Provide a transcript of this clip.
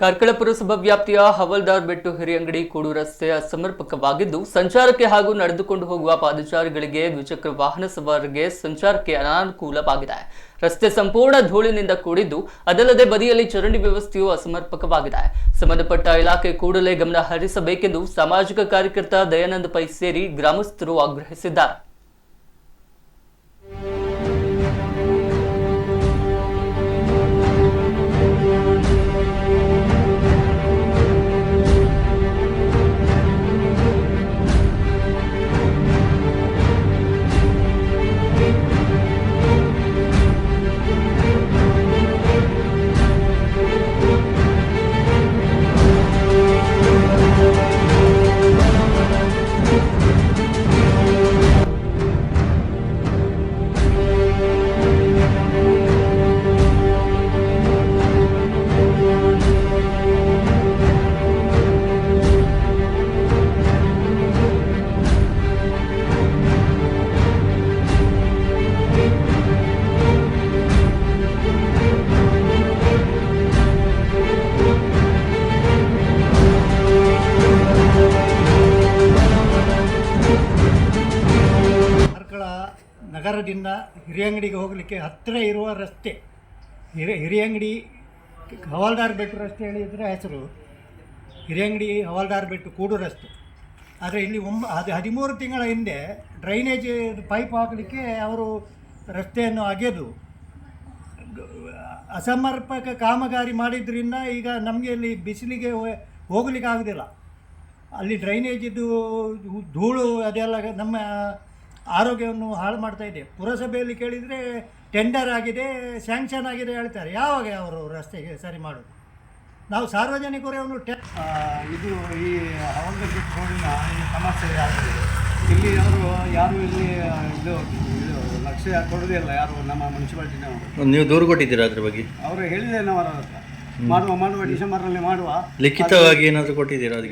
ಕಾರ್ಕಳ ಪುರಸಭಾ ವ್ಯಾಪ್ತಿಯ ಹವಲ್ದಾರ್ ಬೆಟ್ಟು ಹಿರಿಯಂಗಡಿ ಕೂಡು ರಸ್ತೆ ಅಸಮರ್ಪಕವಾಗಿದ್ದು, ಸಂಚಾರಕ್ಕೆ ಹಾಗೂ ನಡೆದುಕೊಂಡು ಹೋಗುವ ಪಾದಚಾರಿಗಳಿಗೆ ದ್ವಿಚಕ್ರ ವಾಹನ ಸವಾರರಿಗೆ ಸಂಚಾರಕ್ಕೆ ಅನಾನುಕೂಲವಾಗಿದೆ. ರಸ್ತೆ ಸಂಪೂರ್ಣ ಧೂಳಿನಿಂದ ಕೂಡಿದ್ದು, ಅದಲ್ಲದೆ ಬದಿಯಲ್ಲಿ ಚರಂಡಿ ವ್ಯವಸ್ಥೆಯು ಅಸಮರ್ಪಕವಾಗಿದೆ. ಸಂಬಂಧಪಟ್ಟ ಇಲಾಖೆ ಕೂಡಲೇ ಗಮನ ಹರಿಸಬೇಕೆಂದು ಸಾಮಾಜಿಕ ಕಾರ್ಯಕರ್ತ ದಯಾನಂದ ಪೈ ಸೇರಿ ಗ್ರಾಮಸ್ಥರು ಆಗ್ರಹಿಸಿದ್ದಾರೆ. ನಗರದಿಂದ ಹಿರಿಯಂಗಡಿಗೆ ಹೋಗಲಿಕ್ಕೆ ಹತ್ತಿರ ಇರುವ ರಸ್ತೆ, ಹಿರಿ, ಹಿರಿಯಂಗಡಿ ಹವಾಲ್ದಾರ್ ಬೆಟ್ಟು ರಸ್ತೆ ಹೇಳಿದರೆ ಹೆಸರು ಹಿರಿಯಂಗಡಿ ಹವಾಲ್ದಾರ್ ಬೆಟ್ಟು ಕೂಡು ರಸ್ತೆ. ಆದರೆ ಇಲ್ಲಿ ಒಂಬ, ಅದು ಹದಿಮೂರು ತಿಂಗಳ ಹಿಂದೆ ಡ್ರೈನೇಜ್ ಪೈಪ್ ಹಾಕಲಿಕ್ಕೆ ಅವರು ರಸ್ತೆಯನ್ನು ಅಗೆದು, ಅಸಮರ್ಪಕ ಕಾಮಗಾರಿ ಮಾಡಿದ್ದರಿಂದ ಈಗ ನಮಗೆ ಇಲ್ಲಿ ಬಿಸಿಲಿಗೆ ಹೋಗಲಿಕ್ಕೆ ಹೋಗ್ಲಿಕ್ಕೆ ಆಗೋದಿಲ್ಲ. ಅಲ್ಲಿ ಡ್ರೈನೇಜಿದ್ದು ಧೂಳು ಅದೆಲ್ಲ ನಮ್ಮ ಆರೋಗ್ಯವನ್ನು ಹಾಳು ಮಾಡ್ತಾ ಇದೆ. ಪುರಸಭೆಯಲ್ಲಿ ಕೇಳಿದರೆ ಟೆಂಡರ್ ಆಗಿದೆ ಸ್ಯಾಂಕ್ಷನ್ ಆಗಿದೆ ಹೇಳ್ತಾರೆ. ಯಾವಾಗ ಅವರು ರಸ್ತೆಗೆ ಸರಿ ಮಾಡೋದು? ನಾವು ಸಾರ್ವಜನಿಕರೇ ಒಂದು ಟೆ ಇದು ಈ ಹವಾಲ್ದಾರ್ ರೋಡಿನ ಈ ಸಮಸ್ಯೆ ಆಗಿದೆ ಇಲ್ಲಿ ಅವರು ಯಾರು ಇಲ್ಲಿ ಇದು ಇದು ಲಕ್ಷ್ಯ ಕೊಡೋದಿಲ್ಲ ಯಾರು ನಮ್ಮ ಮುನ್ಸಿಪಾಲ್ಟಿನವರು ನೀವು ದೂರು ಕೊಟ್ಟಿದ್ದೀರಾ ಅದ್ರ ಬಗ್ಗೆ? ಅವರು ಹೇಳಿದೆ ನಾವು ಹತ್ರ. ಮಾಡುವ ಮಾಡುವ ಡಿಸೆಂಬರ್ನಲ್ಲಿ ಮಾಡುವ. ಲಿಖಿತವಾಗಿ ಏನಾದರೂ ಕೊಟ್ಟಿದ್ದೀರಾ? ಅದಕ್ಕೆ